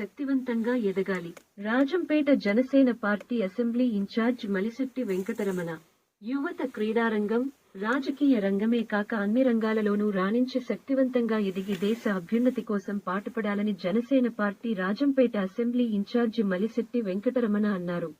శక్తివంతంగా ఎదగాలి. Rajampet Janasena party assembly incharge Malisetti Venkataramana. యువత క్రీడారంగం రాజకీయ రంగమే కాక అన్ని రంగాలలోనూ రాణించి శక్తివంతంగా ఎదిగి దేశ అభ్యున్నతి కోసం పాటుపడాలని Janasena party Rajampet assembly incharge Malisetti Venkataramana అన్నారు.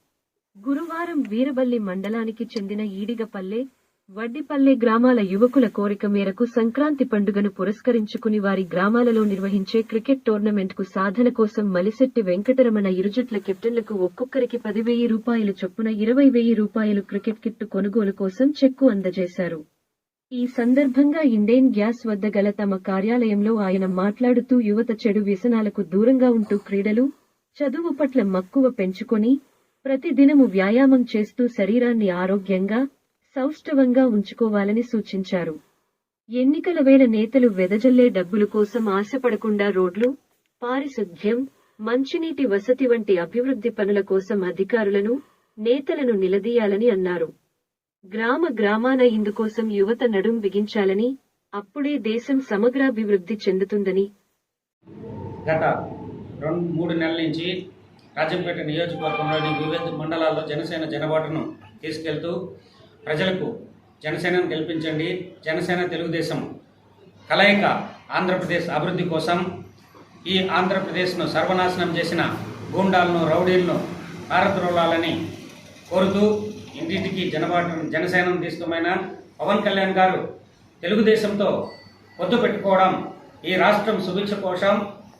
గురువారం వీరబల్లి మండలానికి చెందిన ఈడిగపల్లె వడ్డిపల్లె గ్రామాల యువకుల కోరిక మేరకు సంక్రాంతి పండుగను పురస్కరించుకుని వారి గ్రామాలలో నిర్వహించే క్రికెట్ టోర్నమెంట్కు సాధన కోసం మలిశెట్టి వెంకటరమణ ఇరుజట్ల కెప్టెన్లకు ఒక్కొక్కరికి పదివేయి రూపాయలు చొప్పున ఇరవై వెయ్యి రూపాయలు క్రికెట్ కిట్టు కొనుగోలు కోసం చెక్కు అందజేశారు. ఈ సందర్భంగా ఇండేన్ గ్యాస్ వద్ద గల తమ కార్యాలయంలో ఆయన మాట్లాడుతూ యువత చెడు వ్యసనాలకు దూరంగా ఉంటూ క్రీడలు చదువు పట్ల మక్కువ పెంచుకొని ప్రతిదినము వ్యాయామం చేస్తూ శరీరాన్ని ఆరోగ్యంగా సౌష్ఠవంగా ఉంచుకోవాలని సూచించారు. ఎన్నికల వేళ నేతలు వెదజల్లే డబ్బుల కోసం ఆశపడకుండా రోడ్లు పారిశుద్ధ్యం మంచినీటి వసతి వంటి అభివృద్ధి పనుల కోసం అధికారులను నేతలను నిలదీయాలని అన్నారు. గ్రామ గ్రామాన ఇందుకోసం యువత నడుం బిగించాలని అప్పుడే దేశం సమగ్రాభివృద్ధి చెందుతుందని. గత రెండు మూడు నెలల నుంచి రాజంపేట నియోజకవర్గంలోని వివిధ మండలాల్లో జనసేన జనబాటును తీసుకెళ్తూ ప్రజలకు జనసేనను గెలిపించండి. జనసేన తెలుగుదేశం కలయిక ఆంధ్రప్రదేశ్ అభివృద్ధి కోసం ఈ ఆంధ్రప్రదేశ్ను సర్వనాశనం చేసిన గూండాలను రౌడీలను పారద్రోలాలని కోరుతూ ఇంటింటికి జనబాటు జనసేనను తీసుకోమైన పవన్ కళ్యాణ్ గారు తెలుగుదేశంతో పొత్తు పెట్టుకోవడం ఈ రాష్ట్రం సుభిక్ష కోసం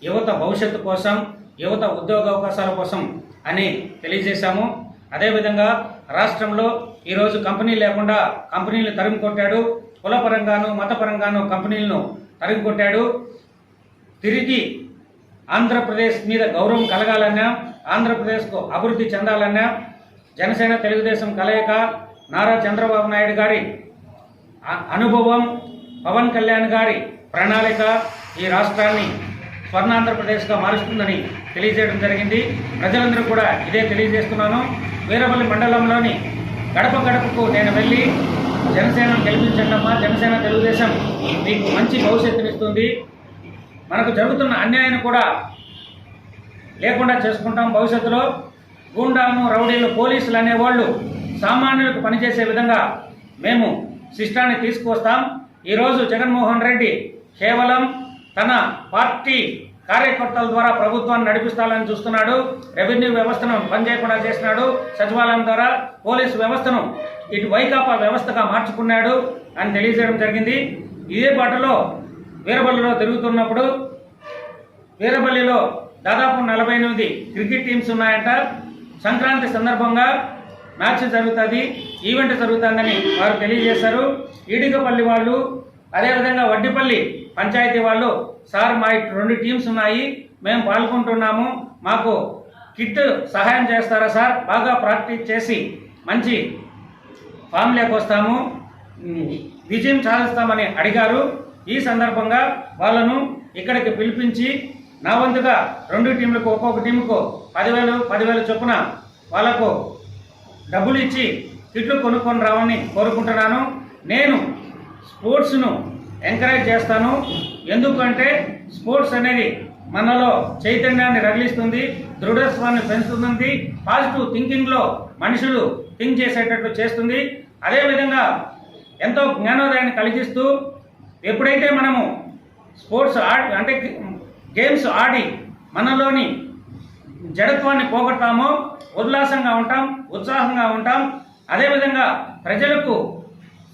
యువత భవిష్యత్తు కోసం యువత ఉద్యోగ అవకాశాల కోసం అని తెలియజేశాము. అదేవిధంగా రాష్ట్రంలో ఈరోజు కంపెనీ లేకుండా కంపెనీలు తరిమి కొట్టాడు కులపరంగాను మతపరంగాను కంపెనీలను తరిమి కొట్టాడు తిరిగి ఆంధ్రప్రదేశ్ మీద గౌరవం కలగాలన్నా ఆంధ్రప్రదేశ్కు అభివృద్ధి చెందాలన్నా జనసేన తెలుగుదేశం కలయిక నారా చంద్రబాబు నాయుడు గారి అనుభవం పవన్ కళ్యాణ్ గారి ప్రణాళిక ఈ రాష్ట్రాన్ని స్వర్ణాంధ్రప్రదేశ్గా మారుస్తుందని తెలియజేయడం జరిగింది. ప్రజలందరూ కూడా ఇదే తెలియజేస్తున్నాను. వీరపల్లి మండలంలోని గడప గడపకు నేను వెళ్ళి జనసేనను గెలిపించండమ్మా జనసేన తెలుగుదేశం మీకు మంచి భవిష్యత్తునిస్తుంది మనకు జరుగుతున్న అన్యాయాన్ని కూడా లేకుండా చేసుకుంటాం భవిష్యత్తులో. గూండాలను రౌడీలు పోలీసులు అనేవాళ్ళు సామాన్యులకు పనిచేసే విధంగా మేము శిష్టాన్ని తీసుకొస్తాం ఈరోజు జగన్మోహన్ రెడ్డి కేవలం తన పార్టీ కార్యకర్తల ద్వారా ప్రభుత్వాన్ని నడిపిస్తాలని చూస్తున్నాడు. రెవెన్యూ వ్యవస్థను పనిచేయకుండా చేసినాడు. సచివాలయం ద్వారా పోలీసు వ్యవస్థను ఇటు వైకాపా వ్యవస్థగా మార్చుకున్నాడు అని తెలియజేయడం జరిగింది. ఇదే బాటలో వీరబల్లిలో తిరుగుతున్నప్పుడు వీరబల్లిలో దాదాపు నలభై ఎనిమిది క్రికెట్ టీమ్స్ ఉన్నాయంట. సంక్రాంతి సందర్భంగా మ్యాచ్ జరుగుతుంది. ఈవెంట్ జరుగుతుందని వారు తెలియజేశారు. ఈడిగపల్లి వాళ్ళు అదేవిధంగా వడ్డిపల్లి పంచాయతీ వాళ్ళు సార్ మా ఇటు రెండు టీమ్స్ ఉన్నాయి. మేము పాల్గొంటున్నాము. మాకు కిట్ సహాయం చేస్తారా సార్? బాగా ప్రాక్టీస్ చేసి మంచి ఫామ్లోకి వస్తాము. విజయం సాధిస్తామని అడిగారు. ఈ సందర్భంగా వాళ్ళను ఇక్కడికి పిలిపించి నా వంతుగా రెండు టీంలకు ఒక్కొక్క టీంకు పదివేలు పదివేలు చొప్పున వాళ్ళకు డబ్బులు ఇచ్చి కిట్లు కొనుక్కొని రావని కోరుకుంటున్నాను. నేను స్పోర్ట్స్ను ఎంకరేజ్ చేస్తాను. ఎందుకంటే స్పోర్ట్స్ అనేది మనలో చైతన్యాన్ని రగిలిస్తుంది దృఢత్వాన్ని పెంచుతుంది పాజిటివ్ థింకింగ్లో మనుషులు థింక్ చేసేటట్లు చేస్తుంది. అదేవిధంగా ఎంతో జ్ఞానోదయాన్ని కలిగిస్తూ ఎప్పుడైతే మనము స్పోర్ట్స్ ఆడి అంటే గేమ్స్ ఆడి మనలోని జడత్వాన్ని పోగొడతామో ఉల్లాసంగా ఉంటాం ఉత్సాహంగా ఉంటాం. అదేవిధంగా ప్రజలకు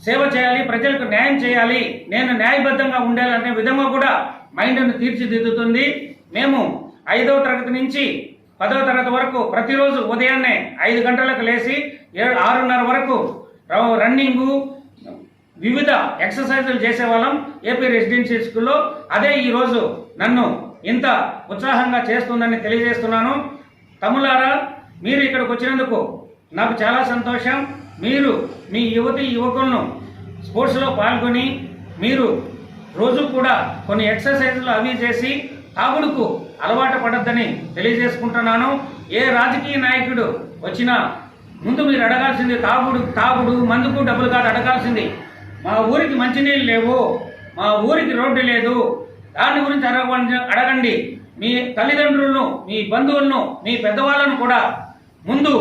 సేవ చేయాలి ప్రజలకు న్యాయం చేయాలి నేను న్యాయబద్ధంగా ఉండాలనే విధంగా కూడా మైండ్ను తీర్చిదిద్దుతుంది. మేము ఐదవ తరగతి నుంచి పదవ తరగతి వరకు ప్రతిరోజు ఉదయాన్నే ఐదు గంటలకు లేచి ఏడు ఆరున్నర వరకు రన్నింగు వివిధ ఎక్సర్సైజులు చేసేవాళ్ళం ఏపీ రెసిడెన్షియల్ స్కూల్లో. అదే ఈరోజు నన్ను ఇంత ఉత్సాహంగా చేస్తుందని తెలియజేస్తున్నాను. తమిళారా మీరు ఇక్కడికి వచ్చినందుకు నాకు చాలా సంతోషం. మీరు మీ యువతి యువకులను స్పోర్ట్స్లో పాల్గొని మీరు రోజు కూడా కొన్ని ఎక్సర్సైజ్లు అవి చేసి తాగుడుకు అలవాటు పడద్దని తెలియజేసుకుంటున్నాను. ఏ రాజకీయ నాయకుడు వచ్చినా ముందు మీరు అడగాల్సింది తాగుడు తాగుడు మందుకు డబ్బులు కాదు అడగాల్సింది మా ఊరికి మంచినీళ్ళు లేవు మా ఊరికి రోడ్డు లేదు. దాని గురించి అడగ అడగండి. మీ తల్లిదండ్రులను మీ బంధువులను మీ పెద్దవాళ్ళను కూడా ముందు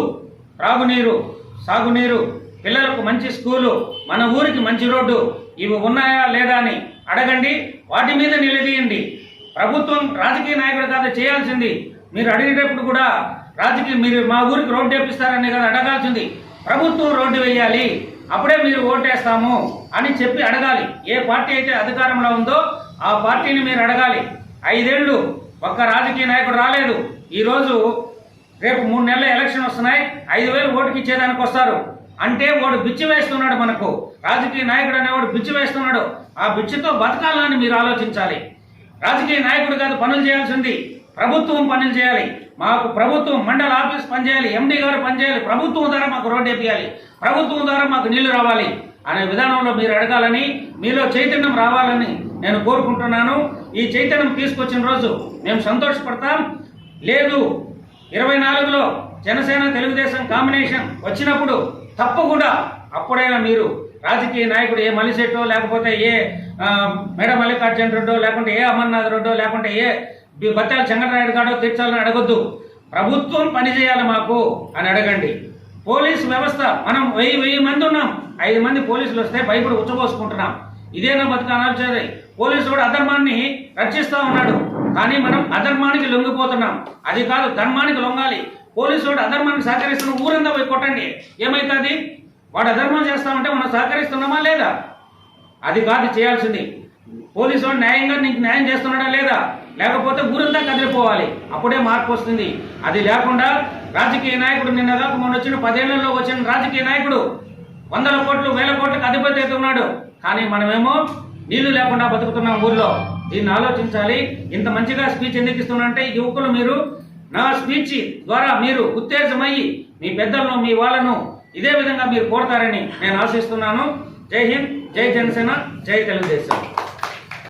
త్రాగునీరు సాగునీరు పిల్లలకు మంచి స్కూలు మన ఊరికి మంచి రోడ్డు ఇవి ఉన్నాయా లేదా అని అడగండి వాటి మీద నిలదీయండి. ప్రభుత్వం రాజకీయ నాయకుడు కాదు చేయాల్సింది. మీరు అడిగేటప్పుడు కూడా రాజకీయ మీరు మా ఊరికి రోడ్డు వేపిస్తారని కదా అడగాల్సింది. ప్రభుత్వం రోడ్డు వేయాలి అప్పుడే మీరు ఓటేస్తాము అని చెప్పి అడగాలి. ఏ పార్టీ అయితే అధికారంలో ఉందో ఆ పార్టీని మీరు అడగాలి. ఐదేళ్ళు ఒక్క రాజకీయ నాయకుడు రాలేదు. ఈరోజు రేపు మూడు నెలల ఎలక్షన్ వస్తున్నాయి. ఐదు వేలు ఓటుకి ఇచ్చేదానికి వస్తారు. అంటే వాడు బిచ్చి వేస్తున్నాడు మనకు. రాజకీయ నాయకుడు అనేవాడు బిచ్చి వేస్తున్నాడు. ఆ బిచ్చితో బతకాలని మీరు ఆలోచించాలి. రాజకీయ నాయకుడు కాదు పనులు చేయాల్సింది. ప్రభుత్వం పనులు చేయాలి. మాకు ప్రభుత్వం మండల ఆఫీస్ పనిచేయాలి ఎండి గారు పనిచేయాలి ప్రభుత్వం ద్వారా మాకు రోడ్డు వేపియాలి ప్రభుత్వం ద్వారా మాకు నీళ్ళు రావాలి అనే విధానంలో మీరు అడగాలని మీలో చైతన్యం రావాలని నేను కోరుకుంటున్నాను. ఈ చైతన్యం తీసుకొచ్చిన రోజు మేము సంతోషపడతాం. లేదు ఇరవై నాలుగులో జనసేన తెలుగుదేశం కాంబినేషన్ వచ్చినప్పుడు తప్పకుండా అప్పుడైనా మీరు రాజకీయ నాయకుడు ఏ మలిశెట్టో లేకపోతే ఏ మేడ మల్లికార్జున రెడ్డో లేకుంటే ఏ అమర్నాథ్ రెడ్డో లేకుంటే ఏ బత్తాల చంద్రనాయుడు గాడో తీర్చాలని అడగొద్దు. ప్రభుత్వం పనిచేయాలి మాకు అని అడగండి. పోలీస్ వ్యవస్థ మనం వెయ్యి వెయ్యి మంది ఉన్నాం. ఐదు మంది పోలీసులు వస్తే భయపడి ఉచ్చబోసుకుంటున్నాం. ఇదేనా బతుకు అనాల్సేది పోలీసు కూడా అధర్మాన్ని రక్షిస్తూ ఉన్నాడు. కానీ మనం అధర్మానికి లొంగిపోతున్నాం. అది కాదు ధర్మానికి లొంగాలి. పోలీసు వాడు అధర్మానికి సహకరిస్తున్న ఊరంతా పోయి కొట్టండి. ఏమైతుంది? వాడు అధర్మం చేస్తామంటే మనం సహకరిస్తున్నామా లేదా? అది కాదు చేయాల్సింది. పోలీసు వాడు న్యాయంగా నీకు న్యాయం చేస్తున్నాడా లేదా? లేకపోతే ఊరంతా కదిలిపోవాలి. అప్పుడే మార్పు వస్తుంది. అది లేకుండా రాజకీయ నాయకుడు నిన్న దాకా మొన్న వచ్చిన పదేళ్ళలో వచ్చిన రాజకీయ నాయకుడు వందల కోట్లు వేల కోట్లకు అధిపతి అవుతున్నాడు. కానీ మనమేమో నీళ్ళు లేకుండా బతుకుతున్నాం ఊర్లో. దీన్ని ఆలోచించాలి. ఇంత మంచిగా స్పీచ్ ఎందుకు ఇస్తున్నానంటే యువకులు మీరు నా స్పీచ్ ద్వారా మీరు ఉత్తేజమయ్యి మీ పెద్దలను మీ వాళ్ళను ఇదే విధంగా మీరు కోరతారని నేను ఆశిస్తున్నాను. జై హింద్ జై జనసేన జై తెలుగుదేశం.